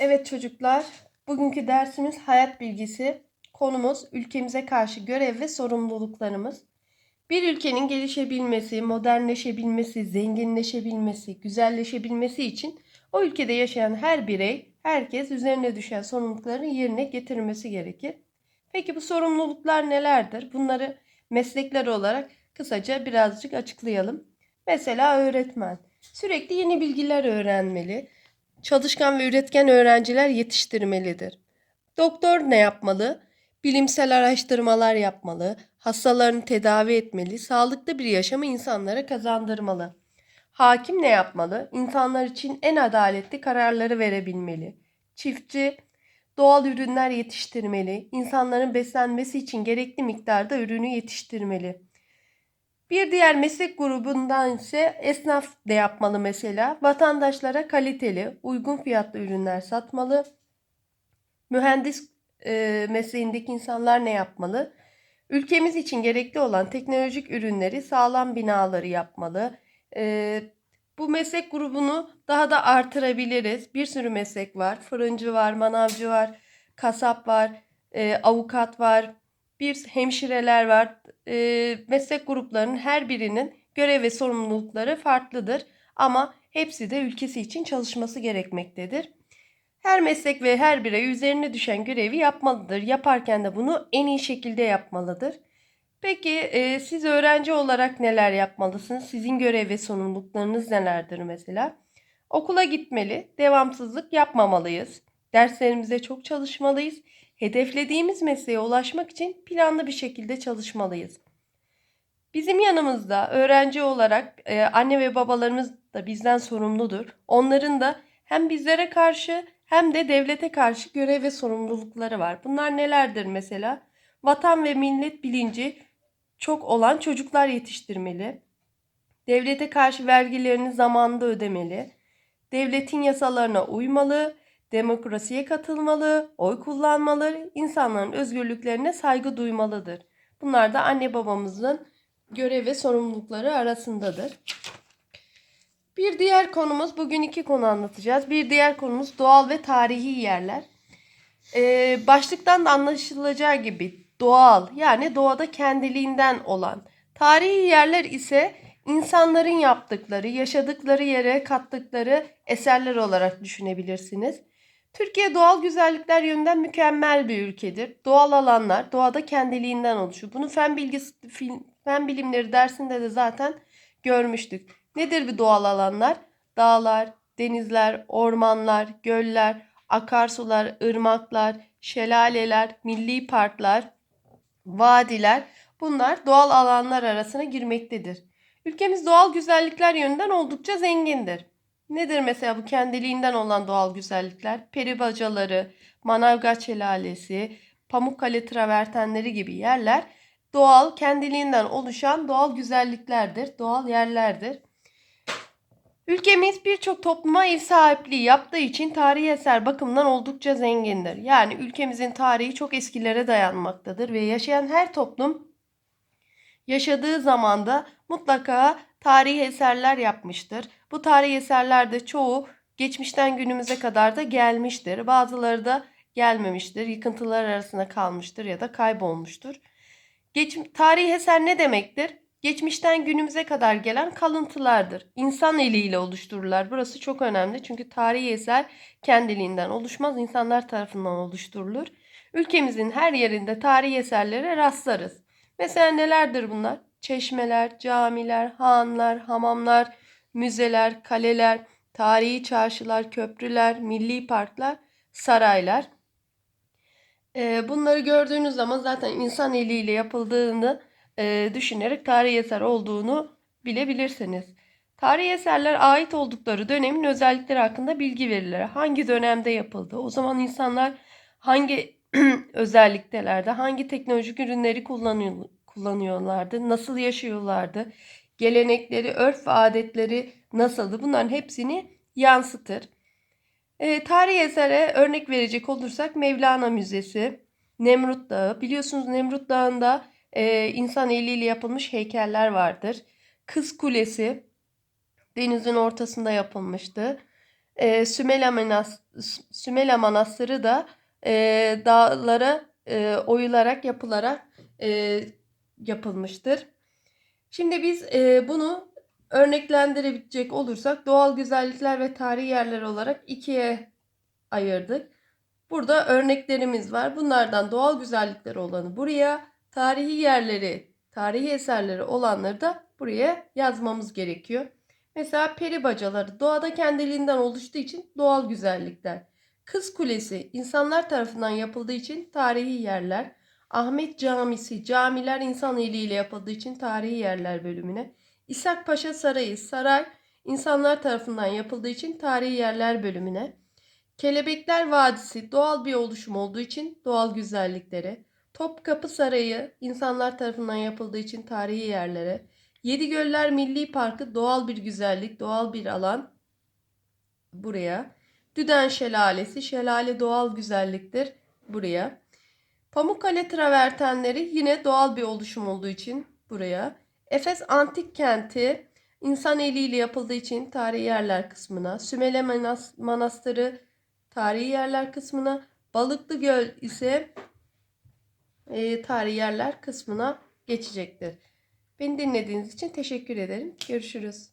Evet çocuklar, bugünkü dersimiz hayat bilgisi. Konumuz ülkemize karşı görev ve sorumluluklarımız. Bir ülkenin gelişebilmesi, modernleşebilmesi, zenginleşebilmesi, güzelleşebilmesi için o ülkede yaşayan her birey, herkes üzerine düşen sorumluluklarını yerine getirmesi gerekir. Peki bu sorumluluklar nelerdir? Bunları meslekler olarak kısaca birazcık açıklayalım. Mesela öğretmen. Sürekli yeni bilgiler öğrenmeli çalışkan ve üretken öğrenciler yetiştirmelidir. Doktor ne yapmalı? Bilimsel araştırmalar yapmalı, hastalarını tedavi etmeli, sağlıklı bir yaşamı insanlara kazandırmalı. Hakim ne yapmalı? İnsanlar için en adaletli kararları verebilmeli. Çiftçi doğal ürünler yetiştirmeli, insanların beslenmesi için gerekli miktarda ürünü yetiştirmeli. Bir diğer meslek grubundan ise esnaf de yapmalı mesela. Vatandaşlara kaliteli, uygun fiyatlı ürünler satmalı. Mühendis e, mesleğindeki insanlar ne yapmalı? Ülkemiz için gerekli olan teknolojik ürünleri, sağlam binaları yapmalı. E, bu meslek grubunu daha da artırabiliriz. Bir sürü meslek var. Fırıncı var, manavcı var, kasap var, e, avukat var, bir hemşireler var. E, meslek gruplarının her birinin görev ve sorumlulukları farklıdır. Ama hepsi de ülkesi için çalışması gerekmektedir. Her meslek ve her birey üzerine düşen görevi yapmalıdır. Yaparken de bunu en iyi şekilde yapmalıdır. Peki e, siz öğrenci olarak neler yapmalısınız? Sizin görev ve sorumluluklarınız nelerdir mesela? Okula gitmeli, devamsızlık yapmamalıyız. Derslerimize çok çalışmalıyız. Hedeflediğimiz mesleğe ulaşmak için planlı bir şekilde çalışmalıyız. Bizim yanımızda öğrenci olarak e, anne ve babalarımız da bizden sorumludur. Onların da hem bizlere karşı hem de devlete karşı görev ve sorumlulukları var. Bunlar nelerdir mesela? Vatan ve millet bilinci çok olan çocuklar yetiştirmeli. Devlete karşı vergilerini zamanında ödemeli. Devletin yasalarına uymalı, demokrasiye katılmalı, oy kullanmalı, insanların özgürlüklerine saygı duymalıdır. Bunlar da anne babamızın görev ve sorumlulukları arasındadır. Bir diğer konumuz, bugün iki konu anlatacağız. Bir diğer konumuz doğal ve tarihi yerler. Ee, başlıktan da anlaşılacağı gibi doğal yani doğada kendiliğinden olan. Tarihi yerler ise insanların yaptıkları, yaşadıkları yere kattıkları eserler olarak düşünebilirsiniz. Türkiye doğal güzellikler yönünden mükemmel bir ülkedir. Doğal alanlar doğada kendiliğinden oluşur. Bunu fen bilgisi fen bilimleri dersinde de zaten görmüştük. Nedir bu doğal alanlar? Dağlar, denizler, ormanlar, göller, akarsular, ırmaklar, şelaleler, milli parklar, vadiler bunlar doğal alanlar arasına girmektedir. Ülkemiz doğal güzellikler yönünden oldukça zengindir. Nedir mesela bu kendiliğinden olan doğal güzellikler? Peri bacaları, Manavgat Şelalesi, Pamukkale travertenleri gibi yerler doğal, kendiliğinden oluşan doğal güzelliklerdir, doğal yerlerdir. Ülkemiz birçok topluma ev sahipliği yaptığı için tarihi eser bakımından oldukça zengindir. Yani ülkemizin tarihi çok eskilere dayanmaktadır ve yaşayan her toplum yaşadığı zamanda mutlaka tarihi eserler yapmıştır. Bu tarihi eserler de çoğu geçmişten günümüze kadar da gelmiştir. Bazıları da gelmemiştir. Yıkıntılar arasında kalmıştır ya da kaybolmuştur. Geç, tarihi eser ne demektir? Geçmişten günümüze kadar gelen kalıntılardır. İnsan eliyle oluştururlar. Burası çok önemli çünkü tarihi eser kendiliğinden oluşmaz, insanlar tarafından oluşturulur. Ülkemizin her yerinde tarihi eserlere rastlarız. Mesela nelerdir bunlar? Çeşmeler, camiler, hanlar, hamamlar, müzeler, kaleler, tarihi çarşılar, köprüler, milli parklar, saraylar. Ee, bunları gördüğünüz zaman zaten insan eliyle yapıldığını e, düşünerek tarihi eser olduğunu bilebilirsiniz. Tarihi eserler ait oldukları dönemin özellikleri hakkında bilgi verirler. Hangi dönemde yapıldı? O zaman insanlar hangi özelliktelerde, hangi teknolojik ürünleri kullanıyor, kullanıyorlardı? Nasıl yaşıyorlardı? Gelenekleri, örf ve adetleri nasıldı? Bunların hepsini yansıtır. E, tarihi esere örnek verecek olursak Mevlana Müzesi, Nemrut Dağı. Biliyorsunuz Nemrut Dağı'nda e, insan eliyle yapılmış heykeller vardır. Kız Kulesi denizin ortasında yapılmıştı. e, Sümela, Sümela Manastırı da e, dağlara e, oyularak yapılarak e, yapılmıştır. Şimdi biz e, bunu örneklendirebilecek olursak doğal güzellikler ve tarihi yerler olarak ikiye ayırdık. Burada örneklerimiz var. Bunlardan doğal güzellikleri olanı buraya, tarihi yerleri, tarihi eserleri olanları da buraya yazmamız gerekiyor. Mesela peri bacaları doğada kendiliğinden oluştuğu için doğal güzellikler. Kız Kulesi insanlar tarafından yapıldığı için tarihi yerler. Ahmet Camisi camiler insan eliyle yapıldığı için tarihi yerler bölümüne. İshak Paşa Sarayı saray insanlar tarafından yapıldığı için tarihi yerler bölümüne. Kelebekler Vadisi doğal bir oluşum olduğu için doğal güzelliklere. Topkapı Sarayı insanlar tarafından yapıldığı için tarihi yerlere. Yedigöller Milli Parkı doğal bir güzellik, doğal bir alan. Buraya. Düden Şelalesi, şelale doğal güzelliktir. Buraya. Pamukkale travertenleri yine doğal bir oluşum olduğu için buraya. Efes Antik Kenti insan eliyle yapıldığı için tarihi yerler kısmına. Sümele Manas- Manastırı tarihi yerler kısmına. Balıklı Göl ise e, tarihi yerler kısmına geçecektir. Beni dinlediğiniz için teşekkür ederim. Görüşürüz.